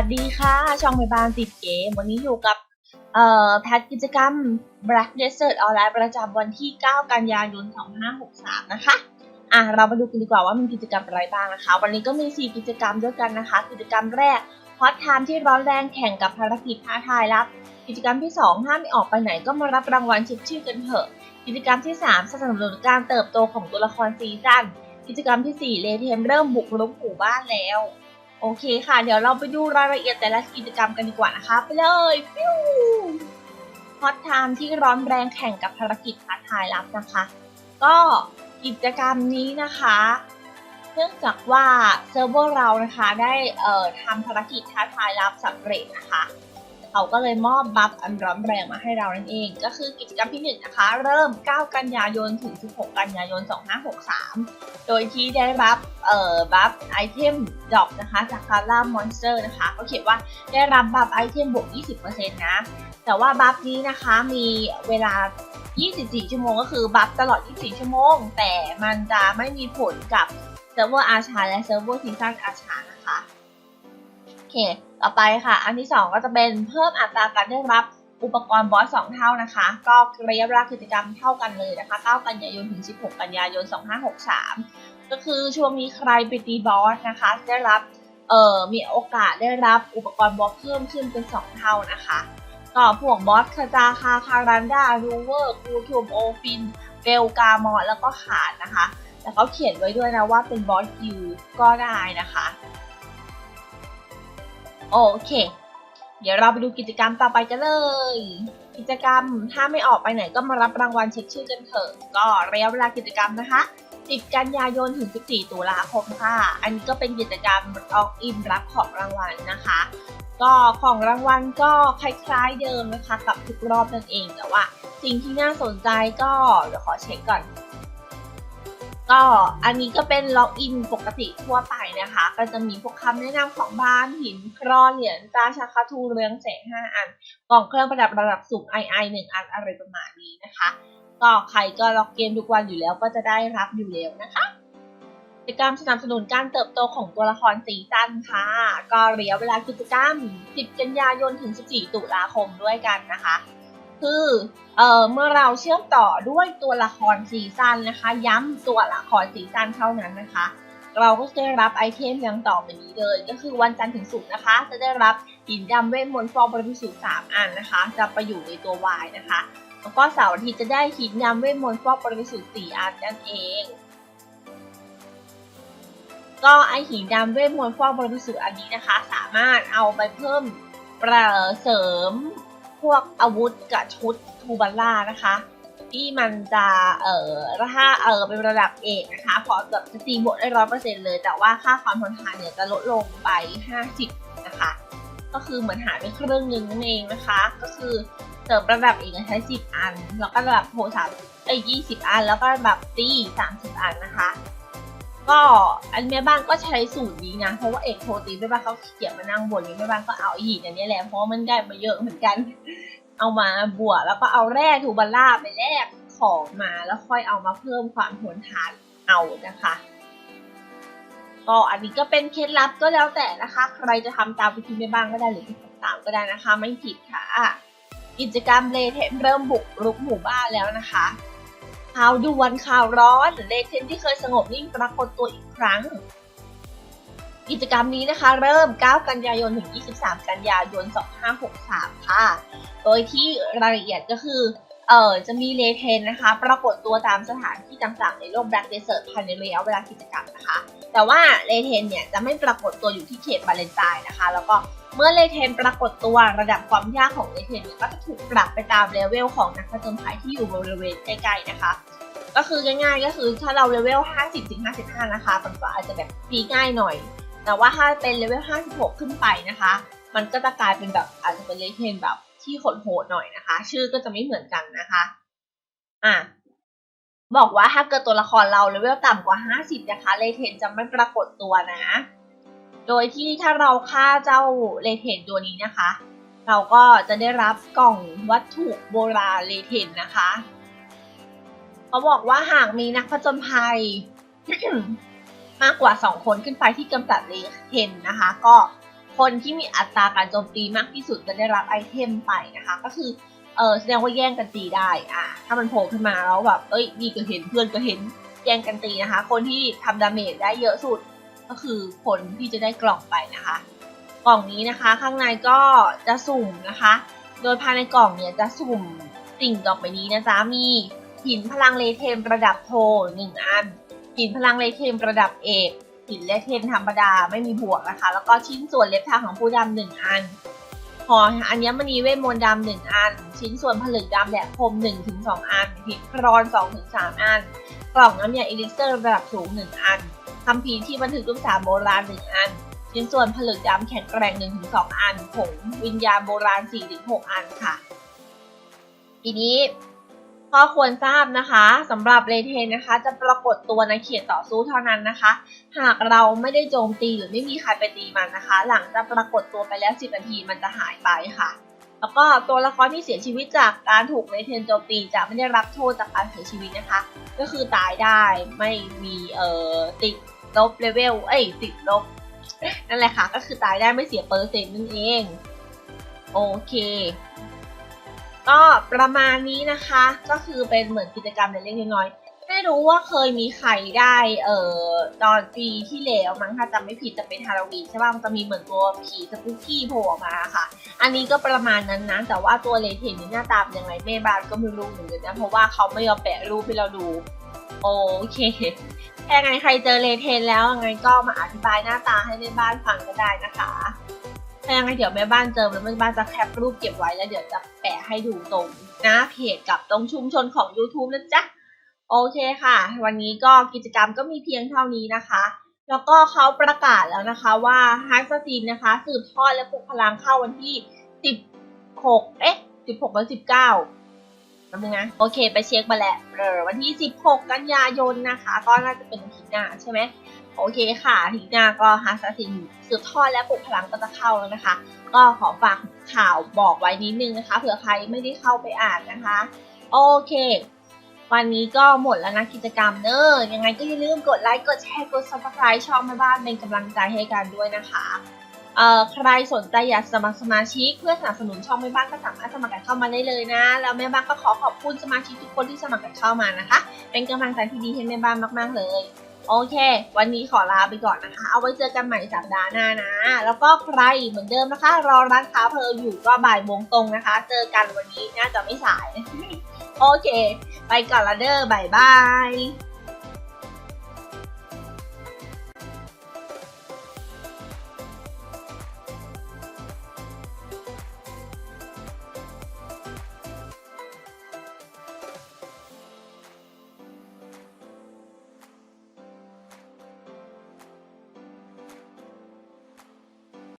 วัสดีค่ะ ช่องใบบ้านติดเกม วันนี้อยู่กับเอ่อแพ็กกิจกรรม Black Desert ออนไลน์ประจำวันที่ 9 กันยายน 2563 นะคะ อะ เรามาดูกันดีกว่าว่ามีกิจกรรมอะไรบ้างนะคะ วันนี้ก็มี 4 กิจกรรมด้วยกันนะคะ กิจกรรมแรกฮอตไทม์ที่ร้อนแรงแข่งกับภารกิจท้าทายรับ กิจกรรมที่ 2 ห้ามไม่ออกไปไหนก็มารับรางวัลเช็คชื่อกันเถอะ กิจกรรมที่ 3 สนับสนุนการเติบโตของตัวละครซีซั่นกิจกรรมทีสี่4 เลเทมเริ่มบุกรุกหมู่บ้านแล้ว โอเคค่ะ เดี๋ยวเราไปดูรายละเอียดแต่ละกิจกรรมกันดีกว่านะคะ ไปเลยฟิวฮอตไทม์ที่ร้อนแรงแข่งกับภารกิจท้าทายลับนะคะ ก็กิจกรรมนี้นะคะ เนื่องจากว่าเซิร์ฟเวอร์เรานะคะได้เอ่อทำภารกิจท้าทายลับสำเร็จนะคะเขาก็เลยมอบบัฟอันร้อนแรงมาให้เรานั่นเอง ก็คือกิจกรรมที่1นะคะ เริ่ม 9 กันยายนถึง 16 กันยายน 2563 โดยที่ได้รับ เอ่อบัฟไอเทมดอปนะคะจากคาร่ามอนสเตอร์นะคะก็เขียนว่าได้รับบัฟไอเทมบวก 20%นะแต่ว่าบัฟนี้นะคะมีเวลา 24 ชั่วโมงก็คือบัฟตลอด 24 ชั่วโมง แต่มันจะไม่มีผลกับเซิร์ฟเวอร์อาชาและเซิร์ฟเวอร์ซีซั่นอาชานะคะโอเคต่อไปค่ะ อันที่ 2 ก็จะเป็นเพิ่มอัตราการได้รับอุปกรณ์บอส2เท่านะคะ ก็ระยะเวลากิจกรรมเท่ากันเลยนะคะ 9 กันยายนถึง 16 กันยายน 2563 ก็คือช่วงนี้ใครไปตีบอสนะคะ ได้รับเอ่อมีโอกาสได้รับอุปกรณ์บอสเพิ่มขึ้นเป็น 2 เท่านะคะก็พวกบอสคาจาคาคารันดารูเวอร์กูทูมโอฟินเบลกามอแล้วก็ขาดนะคะแต่เขาเขียนไว้ด้วยนะว่าเป็นบอสคิวก็ได้นะคะ โอเค เดี๋ยวเราไปดูกิจกรรมต่อไปกันเลย กิจกรรมถ้าไม่ออกไปไหนก็มารับรางวัลเช็คชื่อกันเถอะ ก็ระยะเวลากิจกรรมนะคะ 10 กันยายนถึง 14 ตุลาคมค่ะ อันนี้ก็เป็นกิจกรรมออกอินรับของรางวัลนะคะ ก็ของรางวัลก็คล้ายๆเดิมนะคะกับทุกรอบนั่นเองแต่ว่า สิ่งที่น่าสนใจก็เดี๋ยวขอเช็คก่อน ก็อันนี้ก็เป็นล็อกอินปกติทั่วไปนะคะ ก็จะมีพวกคำแนะนำของบ้านหินครอเหรียญตาชาคาทูเรืองแสง5อันกล่องเครื่องประดับระดับสูง II 1 อันอะไรประมาณนี้นะคะ ก็ใครก็ล็อกเกมทุกวันอยู่แล้วก็จะได้รับอยู่แล้วนะคะกิจกรรมสนับสนุนการเติบโตของตัวละครซีซั่นค่ะ ก็ระยะเวลากิจกรรม 10 กันยายนถึง 14 ตุลาคมด้วยกันนะคะ คือเอ่อเมื่อเราเชื่อมต่อด้วยตัวละครซีซั่นนะคะ ย้ำตัวละครซีซั่นเท่านั้นนะคะเราก็จะได้รับไอเทมอย่างต่อไปนี้เลย ก็คือวันจันทร์ถึงศุกร์นะคะ จะได้รับหินดำเวทมนต์ฟองบริสุทธิ์3อันนะคะ จะไปอยู่ในตัววายนะคะ แล้วก็เสาร์อาทิตย์จะได้หินดำเวทมนต์ฟอกบริสุทธิ์4อันนั่นเอง ก็ไอหินดำเวทมนต์ฟอกบริสุทธิ์อันนี้นะคะ สามารถเอาไปเพิ่มประเสริมพวกอาวุธกับชุดทูบัลล่านะคะ ที่มันจะเอ่อถ้าเออเป็นระดับเอกนะคะพอเกือบจะตีบวกได้ร้อยเปอร์เซ็นต์เลย แต่ว่าค่าความทนทานเนี่ยจะลดลงไปห้าสิบ ก็คือเหมือนหายไปครึ่งหนึ่งนั่นเองนะคะ ก็คือเสริมระดับเอกใช้สิบอัน แล้วก็ระดับโทสามเอ้ยี่สิบอัน แล้วก็ระดับตีสามสิบอันนะคะ ก็อันแม่บ้านก็ใช้สูตรนี้นะเพราะว่าเอกโทตีแม่บ้านเขาเขียนมานั่งบนนี้แม่บ้านก็เอาอีกอันนี้แหละเพราะมันได้มาเยอะเหมือนกัน เอามาบวกแล้วก็เอาแร่ทูบาร่าไปแลกของมาแล้วค่อยเอามาเพิ่มความทนทานเอานะคะ ก็อันนี้ก็เป็นเคล็ดลับก็แล้วแต่นะคะ ใครจะทำตามวิธีแม่บ้านก็ได้หรือไม่ทำตามก็ได้นะคะ ไม่ผิดค่ะ กิจกรรมเลเทนเริ่มบุกรุกหมู่บ้านแล้วนะคะข่าวด่วนข่าวร้อนเลเทนที่เคยสงบนิ่งปรากฏตัวอีกครั้ง กิจกรรมนี้นะคะ เริ่ม 9 กันยายนถึง 23 กันยายน 2563 ค่ะ โดยที่รายละเอียดก็คือ เอ่อจะมีเลเทนนะคะ ปรากฏตัวตามสถานที่ต่างๆในโลกแบล็กเดสเซอร์ภายในระยะเวลากิจกรรมนะคะ แต่ว่าเลเทนเนี่ยจะไม่ปรากฏตัวอยู่ที่เขตบาเลนไตน์นะคะ แล้วก็เมื่อเลเทนปรากฏตัวระดับความยากของเลเทนเนี่ยก็จะถูกปรับไปตามเลเวลของนักผจญภัยที่อยู่บริเวณใกล้ๆนะคะ ก็คือง่ายๆก็คือถ้าเราเลเวล 50ถึง55 นะคะมันก็อาจจะแบบตีง่ายหน่อย แต่ว่าถ้าเป็นเลเวล 56 ขึ้นไปนะคะ มันก็จะกลายเป็นแบบอาจจะเป็นเลเทนแบบ ที่โหดๆหน่อยนะคะ ชื่อก็จะไม่เหมือนกันนะคะอะบอกว่าถ้าเกิดตัวละครเราเลเวลต่ำกว่า 50 นะคะ เลเทนจะไม่ปรากฏตัวนะ โดยที่ถ้าเราฆ่าเจ้าเลเทนตัวนี้นะคะ เราก็จะได้รับกล่องวัตถุโบราณเลเทนนะคะเขาบอกว่าหากมีนักผจญภัย มากกว่า 2 คนขึ้นไปที่กำจัดเลเทนนะคะ ก็ คนที่มีอัตราการโจมตีมากที่สุดจะได้รับไอเทมไปนะคะ ก็คือเออแสดงว่าแย่งกันตีได้อะถ้ามันโผล่ขึ้นมาแล้วแบบเอ้ยนี่ก็เห็นเพื่อนก็เห็นแย่งกันตีนะคะ คนที่ทำดาเมจได้เยอะสุดก็คือคนที่จะได้กล่องไปนะคะ กล่องนี้นะคะข้างในก็จะสุ่มนะคะ โดยภายในกล่องเนี่ยจะสุ่มสิ่งต่อไปนี้นะจ๊ะมีหินพลังเลเทมระดับโทหนึ่งอันหินพลังเลเทมระดับเอก หินเลเทมธรรมดาไม่มีบวกนะคะ แล้วก็ชิ้นส่วนเล็บเท้าของผู้ดำหนึ่งอันหออัญมณีเวทมนต์ดำหนึ่งอัน ชิ้นส่วนผลึกดำแบบคมหนึ่งถึงสองอันหินครอนสองถึงสามอัน กล่องน้ำยาเอลิเซอร์ระดับสูงหนึ่งอันคัมภีร์ที่บันทึกรูปสามโบราณหนึ่งอัน ชิ้นส่วนผลึกดำแข็งแกร่งหนึ่งถึงสองอันผงวิญญาณโบราณสี่ถึงหกอันค่ะ ทีนี้ ก็ควรทราบนะคะสำหรับเลเทนนะคะ จะปรากฏตัวในเขตต่อสู้เท่านั้นนะคะ หากเราไม่ได้โจมตีหรือไม่มีใครไปตีมันนะคะ หลังจากปรากฏตัวไปแล้ว 10 นาทีมันจะหายไปค่ะ แล้วก็ตัวละครที่เสียชีวิตจากการถูกเลเทนโจมตีจะไม่ได้รับโทษจากการเสียชีวิตนะคะ ก็คือตายได้ไม่มีเอ่อติดลบเลเวลเอ้ยติดลบนั่นแหละค่ะ ก็คือตายได้ไม่เสียเปอร์เซ็นต์นั่นเอง โอเค ก็ประมาณนี้นะคะ ก็คือเป็นเหมือนกิจกรรมเล็กๆน้อยๆไม่รู้ว่าเคยมีใครได้เอ่อตอนปีที่แล้วมั้งถ้าจำไม่ผิดจะเป็นฮาโลวีนใช่ป่ะมันจะมีเหมือนตัวผีสปุกกี้โผล่ออกมาค่ะ อันนี้ก็ประมาณนั้นนะแต่ว่าตัวเลเทนนี่หน้าตาเป็นยังไงแม่บ้านก็ไม่รู้เหมือนกันนะเพราะว่าเขาไม่ยอมแปะรูปให้เราดูโอเคถ้าไงใครเจอเลเทนแล้วยังไงก็มาอธิบายหน้าตาให้แม่บ้านฟังก็ได้นะคะ ยังไงเดี๋ยวแม่บ้านเจอแล้วแม่บ้านจะแคปรูปเก็บไว้แล้วเดี๋ยวจะแปะให้ดูตรงหน้าเพจกับตรงชุมชนของ YouTube นะจ๊ะ โอเคค่ะ วันนี้ก็กิจกรรมก็มีเพียงเท่านี้นะคะ แล้วก็เขาประกาศแล้วนะคะว่าฮาร์ s ซีนนะคะ สืบทอดและปลุกพลังเข้าวันที่ 16 เอ๊ะ 16 แล้ว 19แป๊บนึงนะโอเคไปเช็คมาแล้วเออวันที่ 16 กันยายนนะคะ ก็น่าจะเป็นอาทิตย์หน้าใช่ไหม โอเคค่ะทีหน้าก็ฮาร์ s ซินสืบทอดและปลุกพลังก็จะเข้าแล้วนะคะ ก็ขอฝากข่าวบอกไว้นิดนึงนะคะ เผื่อใครไม่ได้เข้าไปอ่านนะคะ โอเค วันนี้ก็หมดแล้วนะกิจกรรมเนอะยังไงก็อย่าลืมกดไลค์กดแชร์กด subscribe ช่องแม่บ้านเป็นกำลังใจให้กันด้วยนะคะเอ่อใครสนใจอยากสมัครสมาชิกเพื่อสนับสนุนช่องแม่บ้านก็สามารถสมัครกันเข้ามาได้เลยนะ แล้วแม่บ้านก็ขอขอบคุณสมาชิกทุกคนที่สมัครกันเข้ามานะคะ เป็นกำลังใจที่ดีให้แม่บ้านมาก ๆ เลย โอเค วันนี้ขอลาไปก่อนนะคะ เอาไว้เจอกันใหม่สัปดาห์หน้านะ แล้วก็ใครเหมือนเดิมนะคะ รอร้านค้าเพลิอยู่ก็บ่ายโมงตรงนะคะ เจอกันวันนี้น่าจะไม่สาย โอเค ไปก่อนละเด้อบายบาย